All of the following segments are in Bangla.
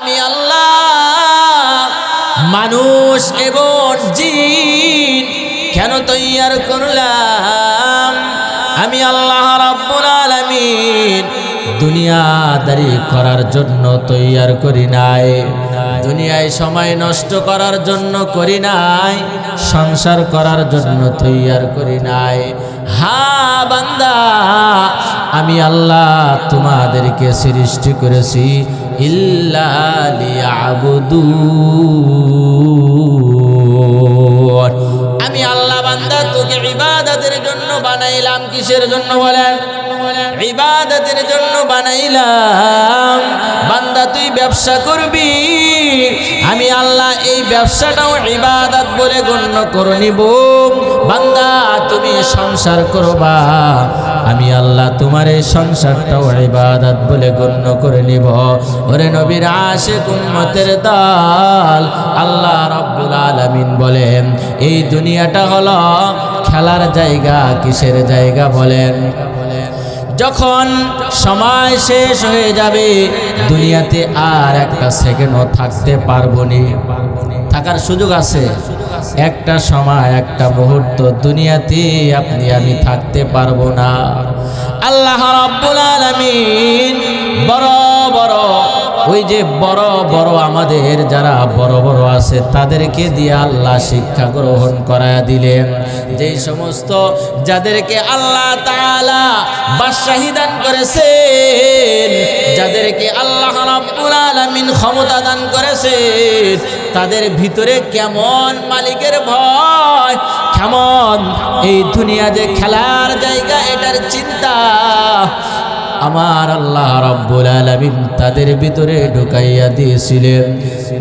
আমি আল্লাহ, মানুষ এবং জিন, কেন তৈয়ার করলাম? আমি আল্লাহ রাব্বুল আলামিন, দুনিয়াদারি করার জন্য তৈয়ার করি নাই, দুনিয়ায় সময় নষ্ট করার জন্য করি নাই, সংসার করার জন্য তৈয়ার করি নাই। হা বান্দা, আমি আল্লাহ তোমাদেরকে সৃষ্টি করেছি ইল্লা লিয়াবুদুন। বান্দা তোকে ইবাদতের জন্য বানাইলাম, কিসের জন্য বলেন? ইবাদতের জন্য বানাইলাম। বান্দা, তুই ব্যবসা করবি? আমি আল্লাহ এই ব্যবসাটাও ইবাদত বলে গণ্য করে নিব। বান্দা, তুমি সংসার করবা। আমি আল্লাহ তোমার এই সংসারটাও ইবাদত বলে গণ্য করে নিব। ওরে নবীর আশে কুম্মতের দল, আল্লাহ রব্বুল আলামিন বলেন, এই দুনিয়াটা হলো খেলার জায়গা, কিসের জায়গা বলেন? যখন সময় শেষ হয়ে যাবে, দুনিয়াতে আর একটা সেকেন্ডও থাকতে পারব নি। থাকার সুযোগ আছে। একটা সময়, একটা মুহূর্ত দুনিয়াতে আপনি, আমি থাকতে পারব না। আল্লাহ রাব্বুল আলামিন বড় ওই যে বড় বড় আমাদের যারা বড় বড় আছে, তাদেরকে দিয়ে আল্লাহ শিক্ষা গ্রহণ করায় দিলেন। যেই সমস্ত যাদেরকে আল্লাহ তাআলা বাদশাহী দান করেছেন, যাদেরকে আল্লাহ রাব্বুল আলামিন ক্ষমতা দান করেছেন, তাদের ভিতরে কেমন মালিকের ভয়, কেমন এই দুনিয়া যে খেলার জায়গা, এটার চিন্তা আমার আল্লাহ রাব্বুল আলামিন তাদের ভিতরে ঢুকাইয়া দিয়েছিলেন।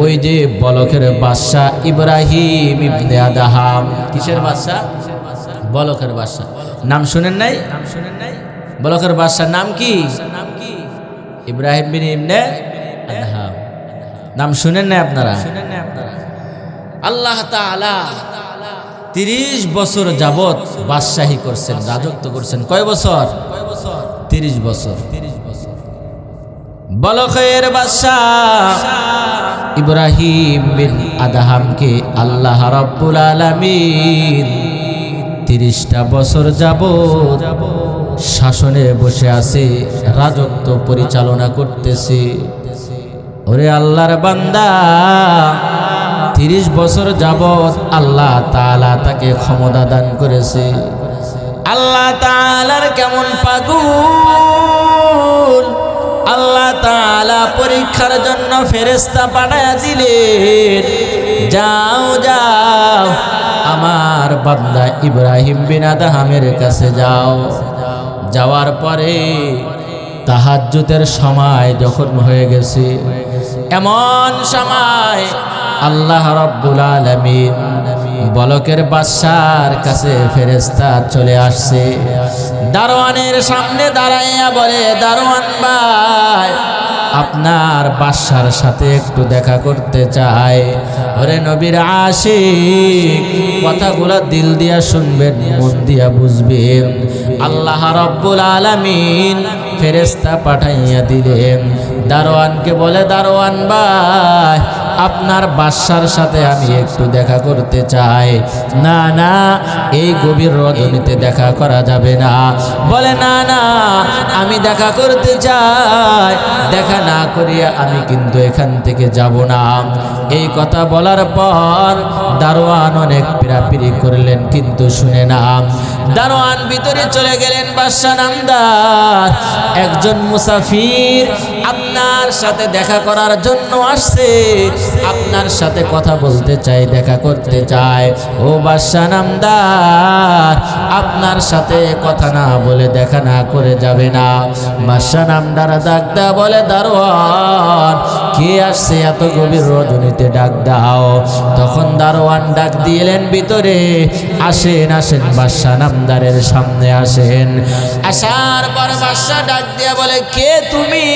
ওই যে বলকের বাদশা ইব্রাহিম ইবনে আদাহাম। কিসের বাদশা? বলকের বাদশা। নাম শুনেন নাই? নাম শুনেন নাই বলকের বাদশার নাম কি? নাম কি ইব্রাহিম বিন ইবনে আদাহাম। নাম শুনেন নাই আপনারা? শুনেন নাই আপনারা আল্লাহ তাআলা তিরিশ বছর যাবত বাদশাহী করছেন, রাজত্ব করছেন। কয় বছর কয় বছর? তিরিশ বছর। বলখের বাদশাহ, ইব্রাহিম বিন আদাহামকে আল্লাহ রাব্বুল আলামিন তিরিশটা বছর যাব শাসনে বসে আছে, রাজত্ব পরিচালনা করতেছে। ওরে আল্লাহর বান্দা, তিরিশ বছর যাবৎ আল্লাহ তাআলা তাকে ক্ষমতা দান করেছে। আল্লাহ তাআলার কেমন পাগুল? আল্লাহ তাআলা পরীক্ষার জন্য ফেরেস্তা পাঠায়া দিলেন, যাও যাও, আমার বান্দা ইব্রাহিম বিন আদাহামের কাছে যাও। যাওয়ার পরে তাহাজ্জুদের সময় যখন হয়ে গেছে, এমন সময় আল্লাহ রব্বুল আলামিন বলকের বাদশার কাছে ফেরেস্তা চলে আসছে। দারোয়ানের সামনে দাঁড়াইয়া বলে, দারোয়ান ভাই, আপনার বাদশার সাথে একটু দেখা করতে চাই। ওরে নবীর আশিক, কথাগুলো দিল দিয়া শুনবেন, মন দিয়া বুঝবেন। আল্লাহ রব্বুল আলামিন ফেরেস্তা পাঠাইয়া দিলেন। দারোয়ানকে বলে, দারোয়ান ভাই, আপনার বাদশার সাথে আমি একটু দেখা করতে চাই। না না, এই গভীর রজনীতে দেখা করা যাবে না। বলে, না না, আমি দেখা করতে চাই। দেখা না করিয়া আমি কিন্তু এখান থেকে যাব না। এই কথা বলার পর দারোয়ান অনেক পিরাপিরি করলেন, কিন্তু শুনে না। দারোয়ান ভিতরে চলে গেলেন বাদশা নামদার। একজন মুসাফির আপনার সাথে দেখা করার জন্য আসছে। আপনার সাথে কথা বলতে চাই, দেখা করতে ও বাদশা নামদার, আপনার সাথে কথা না বলে দেখা না করে যাবে না। বাদশা নামদার ডাকদা বলে, দারোয়ান, কে আসছে এত গভীর রজনীতে ডাক দাও? তখন দারোয়ান ডাক দিলেন ভিতরে আসেন আসেন। বাদশা নামদারের সামনে আসেন। আসার পর বাদশা ডাক দিয়া বলে, কে তুমি?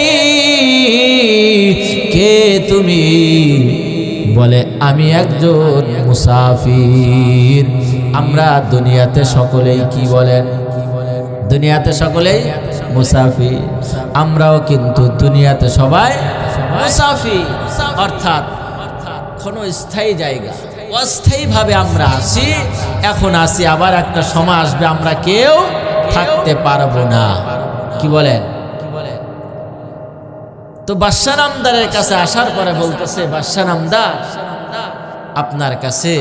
কে তুমি? বলে, আমি একজন মুসাফির। আমরা দুনিয়াতে সকলেই কি বলেন দুনিয়াতে সকলেই মুসাফির। আমরাও কিন্তু দুনিয়াতে সবাই মুসাফি অর্থাৎ কোনো স্থায়ী জায়গা। অস্থায়ীভাবে আমরা আসি এখন আসি আবার একটা সময় আসবে, আমরা কেউ থাকতে পারব না। কি বলেন? তো বাদশাহ নামদারের কাছে আসার পরে বলতেছে, বাদশাহ নামদার, আপনার কাছে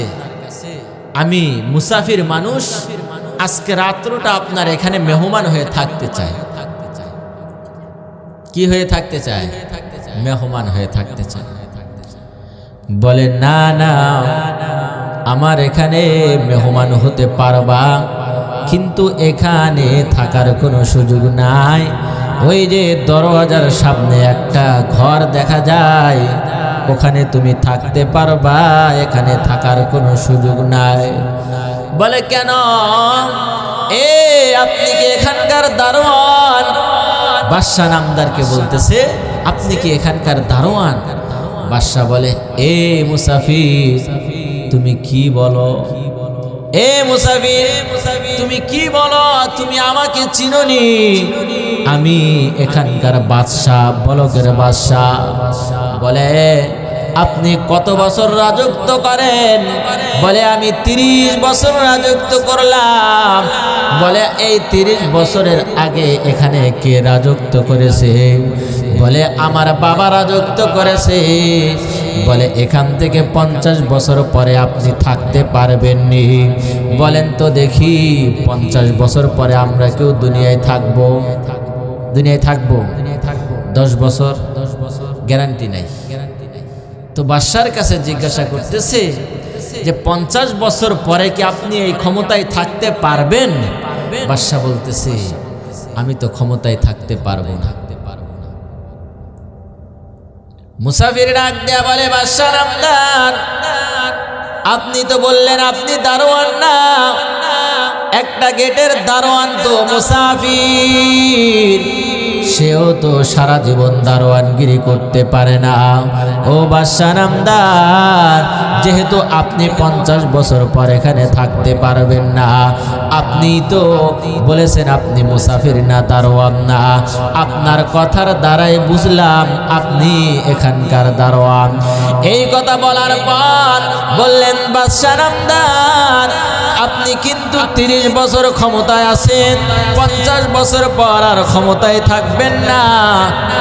আমি মুসাফির মানুষ, আজকে রাত্রটা আপনার এখানে মেহমান হয়ে থাকতে চাই। কি হয়ে থাকতে চায়? মেহমান হয়ে থাকতে চায়। বলে, না না, আমার এখানে মেহমান হতে পারবা, কিন্তু এখানে থাকার কোনো সুযোগ নাই। ওই যে দরওয়াজার সামনে একটা ঘর দেখা যায়, ওখানে তুমি থাকতে পারবা, এখানে থাকার কোনো সুযোগ নাই। বলে, কেন? এ, আপনি কি এখানকার দারোয়ান? বাদশাহ নামদারকে বলতেছে, আপনি কি এখানকার দারোয়ান? বাদশাহ বলে, এ মুসাফির, তুমি কি বলো? এ মুসাফির, তুমি কি বলো? তুমি আমাকে চিননি। আমি এখানকার বাদশাহ, বলকের বাদশাহ। বলে, আপনি কত বছর রাজত্ব করেন? বলে, আমি তিরিশ বছর রাজত্ব করলাম। বলে, এই তিরিশ বছরের আগে এখানে কে রাজত্ব করেছে? বলে, আমার বাবা রাজত্ব করেছে। বলে, এখান থেকে পঞ্চাশ বছর পরে আপনি থাকতে পারবেননি। বলেন তো দেখি, পঞ্চাশ বছর পরে আমরা কেউ দুনিয়ায় থাকব? দুনিয়ায় থাকব? দশ বছর? দশ বছর গ্যারান্টি নাই গ্যারান্টি নাই। তো বাদশার কাছে জিজ্ঞাসা করতেছে যে, পঞ্চাশ বছর পরে কি আপনি এই ক্ষমতায় থাকতে পারবেন? বাদশাহ বলতেছে, আমি তো ক্ষমতায় থাকতে পারব না। মুসাফির ডাক দেয়া বলে, বাদশাহ নামদার আপনি তো বললেন আপনি দারোয়ান না। একটা গেটের দারোয়ান তো মুসাফির। সেও তো সারা জীবন দারোয়ানগিরি করতে পারে না। ও বাদশাহ নামদার, যেহেতু আপনি পঞ্চাশ বছর পর এখানে থাকতে পারবেন না আপনি তো বলেছেন আপনি মুসাফির না, দারোয়ান না। আপনার কথার দ্বারাই বুঝলাম আপনি এখানকার দারোয়ান। এই কথা বলার পর বললেন, বাদশাহ নামদার, আপনি কিন্তু তিরিশ বছর ক্ষমতায় আছেন, পঞ্চাশ বছর পর আর ক্ষমতায় থাকবেন না।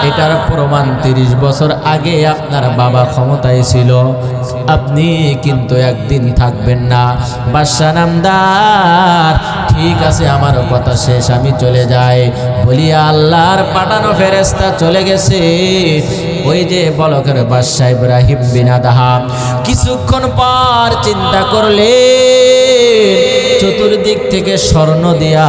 এটার প্রমাণ তিরিশ বছর আগে আপনার বাবা ক্ষমতায় ছিল। আপনি কিন্তু একদিন থাকবেন না। বাদশাহ নামদার, ঠিক আছে, আমার কথা শেষ, আমি চলে যাই। বলি, আল্লাহর পাঠানো ফেরেস্তা চলে গেছে। ওই যে বলকের বাদশাহ ইব্রাহিম বিনা দাহা কিছুক্ষণ পর চিন্তা করলে চতুর্দিক থেকে স্বর্ণ দিয়া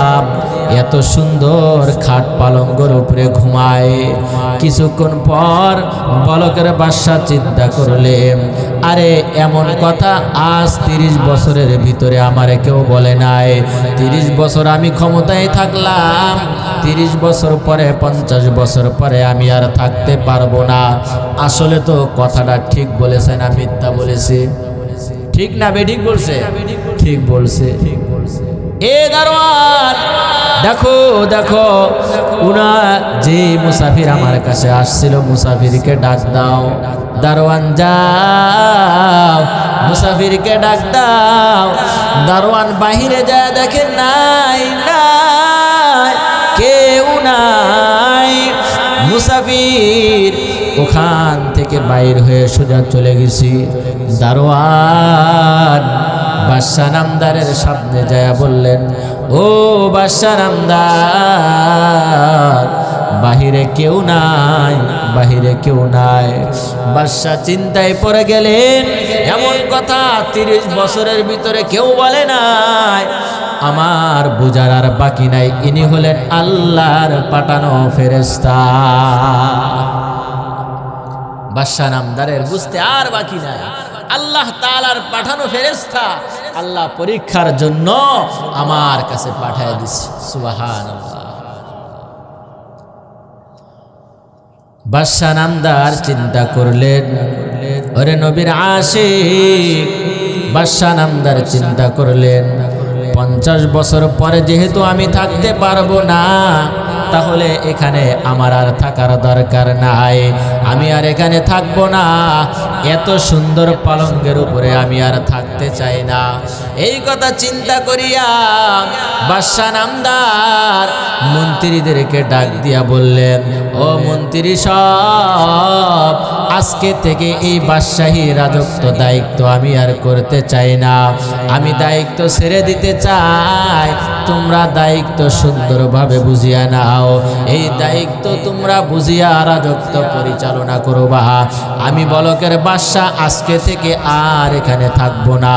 এত সুন্দর খাট পালঙ্গর উপরে ঘুমায়। কিছুক্ষণ পর বলকের বাদশা চিন্তা করলে, আরে, এমন কথা আজ তিরিশ বছরের ভিতরে আমারে কেউ বলে নাই। তিরিশ বছর আমি ক্ষমতায় থাকলাম, তিরিশ বছর পরে, পঞ্চাশ বছর পরে আমি আর থাকতে পারব না। আসলে তো কথাটা ঠিক বলেছে না মিথ্যা বলেছে। ঠিক না বেঠিক বলছে? ঠিক বলছে। এ দারোয়ান, দেখো দেখো, উনা যে মুসাফির আমার কাছে আসছিল, মুসাফিরকে ডাক দাও। দারোয়ান, যাও। মুসাফিরকে ডাক দাও। দারোয়ান বাহিরে যায়, দেখে নাই নাই, কেউ নাই। মুসাফির ওখান থেকে বাইর হয়ে সোজা চলে গেছি। দারোয়ান বাদশাহ নামদারের সামনে যায় বললেন, ও বাদশাহ নামদার, বাহিরে কেউ নাই, বাহিরে কেউ নাই। বাদশাহ চিন্তায় পড়ে গেলেন, এমন কথা তিরিশ বছরের ভিতরে কেউ বলে নাই। আমার বুঝার আর বাকি নাই, ইনি হলেন আল্লাহর পাঠানো ফেরেস্তা বাদশাহ নামদারের বুঝতে আর বাকি নাই। আল্লাহ তালার পাঠানো ফেরেস্তা আল্লাহ পরীক্ষার জন্য আমার কাছে পাঠায় দিচ্ছে সুবাহান বাদশাহ নামদার চিন্তা করলেন, ওরে নবীর আশিক। বাদশাহ নামদার চিন্তা করলেন, পঞ্চাশ বছর পরে যেহেতু আমি থাকতে পারব না, তাহলে এখানে আমার আর থাকার দরকার নাই। আমি আর এখানে থাকব না। এত সুন্দর পালঙ্গের উপরে আমি আর থাকতে চাই না। এই কথা চিন্তা করিয়া বাদশাহ নামদার মন্ত্রীদেরকে ডাক দিয়া বললেন ও মন্ত্রী সব, আজকে থেকে এই বাদশাহী রাজত্ব দায়িত্ব আমি আর করতে চাই না। আমি দায়িত্ব ছেড়ে দিতে চাই, তোমরা দায়িত্ব সুন্দরভাবে বুঝিয়া নাও। এই দায়িত্ব তোমরা বুঝিয়া রাজত্ব পরিচালনা করবা আমি বলকের বাদশা আজকে থেকে আর এখানে থাকব না।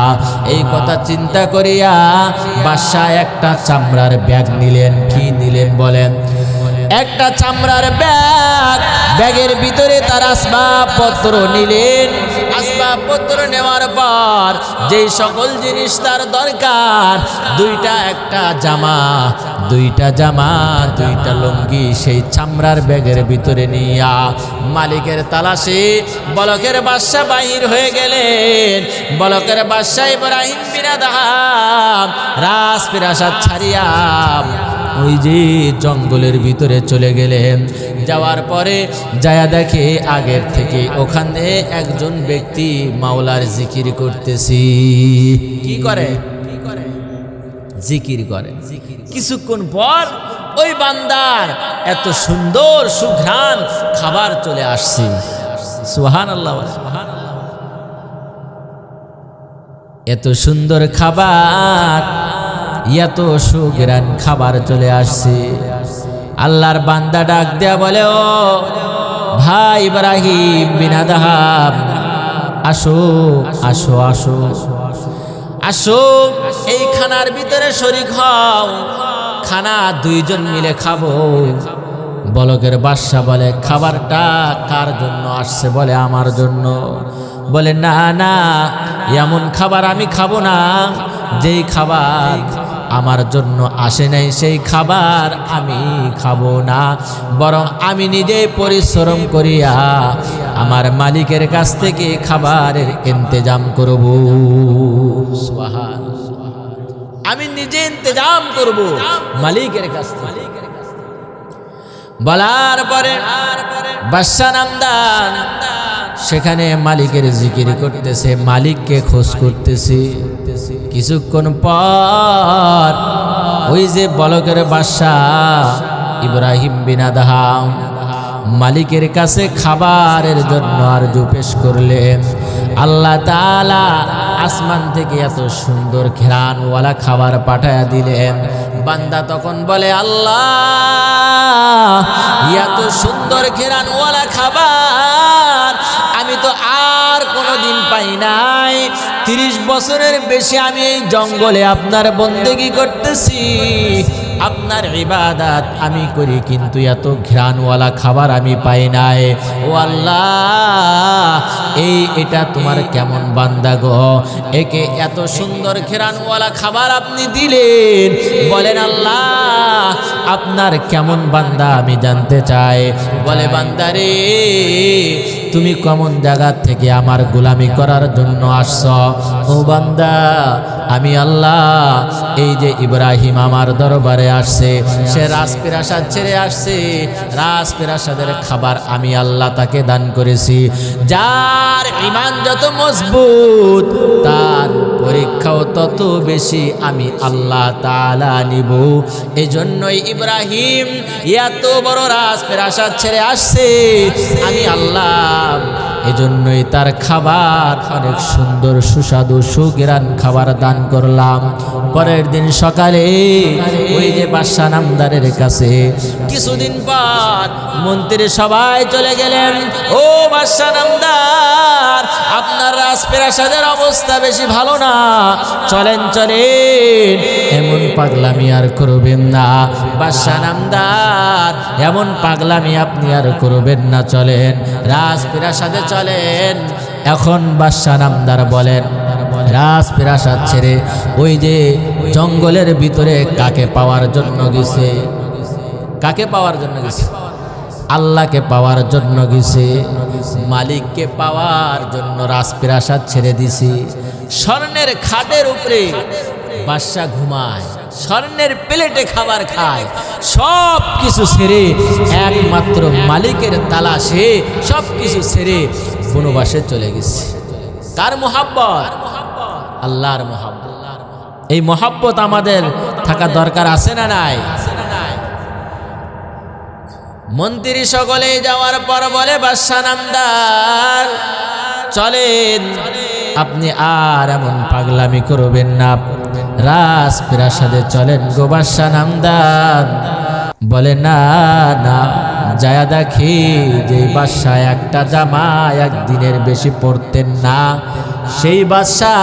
এই কথা চিন্তা করিয়া বাদশা একটা চামড়ার ব্যাগ নিলেন, কি নিলেন বলেন? একটা চামড়ার ব্যাগ, ব্যাগের ভিতরে তার আসবাবপত্র নিলেন। আসবাবপত্র নেওয়ার পর যেই সকল জিনিস তার দরকার, দুইটা একটা জামা, দুইটা জামা, দুইটা লুঙ্গি সেই চামড়ার ব্যাগের ভিতরে নিয়া মালিকের তালাশে বলকের বাদশা বাহির হয়ে গেলেন। বলকের বাদশা ইব্রাহিম বিনা রাস পিরাসাদ ছাড়িয়া ওই যে জঙ্গলের ভিতরে চলে গেলেন যাওয়ার পরে যায়া দেখে আগের থেকে ওখানে একজন ব্যক্তি মাওলার জিকির করতেছি। কি করে? জিকির করে। কিছুক্ষণ পর ওই বান্দার এত সুন্দর সুঘ্রাণ খাবার চলে আসছে। সুহান আল্লাহ সুহান এত সুন্দর খাবার এত সুগ্রান খাবার চলে আসছে। আল্লাহর বান্দা ডাক দেয়া বলে, ও ভাই ইব্রাহিম বিনাদাহাব আসো আসো আসো আসো এই খানার ভিতরে শরিক হও, খানা দুইজন মিলে খাব। বলকের বাদশা বলে, খাবারটা কার জন্য আসছে বলে আমার জন্য? বলে, না না, এমন খাবার আমি খাব না, যেই খাবার আমার জন্য আসে নাই সেই খাবার আমি খাব না, বরং আমি নিজে পরিশ্রম করিয়া আমার মালিকের কাছ থেকে খাবারের ইন্তজাম করব। আমি নিজে ইন্তজাম করব মালিকের কাছ থেকে। বলার পরে বাদশা নামদান সেখানে মালিকের জিকির করতেছে, মালিককে খোঁজ করতেছে। কিছুক্ষণ পর ওই যে বলকের বাদশা ইব্রাহিম বিনাদাহাম মালিকের কাছে খাবারের জন্য আর পেশ করলেন। আল্লাহ তাআলা আসমান থেকে এত সুন্দর ঘেরানওয়ালা খাবার পাঠায়া দিলেন। বান্দা তখন বলে, আল্লাহ, এত সুন্দর ঘেরানওয়ালা খাবার আমি তো আর কোনো দিন পাই নাই। তিরিশ বছরের বেশি আমি এই জঙ্গলে আপনার বন্দেগি করতেছি। আপনার ইবাদাত আমি করি, কিন্তু এত ঘ্রাণওয়ালা খাবার আমি পাই নাই। ও আল্লাহ, এই এটা তোমার কেমন বান্দা গো? একে এত সুন্দর ঘেরানওয়ালা খাবার আপনি দিলেন। বলেন আল্লাহ, আপনার কেমন বান্দা আমি জানতে চাই। বলে বান্দারে তুমি কেমন জায়গা থেকে আমার গোলামি করার জন্য আসছ? ও বান্দা আমি আল্লাহ, এই যে ইব্রাহিম আমার দরবারে আসছে, সে রাজপিরাসাদ ছেড়ে আসছে রাজপিরাসাদের খাবার আমি আল্লাহ তাকে দান করেছি। যার ইমান যত মজবুত, তার পরীক্ষাও তত বেশি আমি আল্লাহ তাআলা নিব। এই জন্যই ইব্রাহিম এত বড় রাজপিরাসাদ ছেড়ে আসছে। আমি আল্লাহ এজন্যই তার খাবার, অনেক সুন্দর সুস্বাদু সুগিরান খাবার দান করলাম। পরের দিন সকালে ওই যে বাদশা নামদারের কাছে কিছুদিন পর মন্ত্রী সবাই চলে গেলেন। ও বাদশা নামদার, আপনার রাজপ্রাসাদের অবস্থা বেশি ভালো না। চলেন চলেন। এমন পাগলামি আর করবেন না। বাদশা নামদার, এমন পাগলামি আপনি আর করবেন না। চলেন রাজপ্রাসাদে চলেন। এখন বাদশা নামদার বলেন, রাজ প্রাসাদ ছেড়ে ওই যে জঙ্গলের ভিতরে কাকে পাওয়ার জন্য গেছে? কাকে পাওয়ার জন্য গেছে? আল্লাহকে পাওয়ার জন্য গেছে, মালিককে পাওয়ার জন্য রাজপ্রাসাদ ছেড়ে দিছি। স্বর্ণের খাটের উপরে বাদশা ঘুমায়, স্বর্ণের প্লেটে খাবার খায় সব কিছু ছেড়ে একমাত্র মালিকের তালাশে সব কিছু ছেড়ে বনবাসে চলে গেছে। কার মোহাব্বত, আল্লাহর মোহাব্বত। এই মোহাব্বত আমাদের থাকা দরকার আছে না নাই? মন্ত্রী সকলে যাওয়ার পর বলে, বাদশা নামদার, চলেন। আপনি আর এমন পাগলামি করবেন না। রাজ প্রাসাদে চলেন গোবাসা নামদান। বলে, না না, যায়া দেখি যে বাদশা একটা জামা একদিনের বেশি পরতেন না। সেই বাসা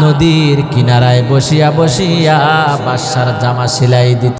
নদীর কিনারায় বসিয়া বসিয়া বাদশার জামা সেলাই দিত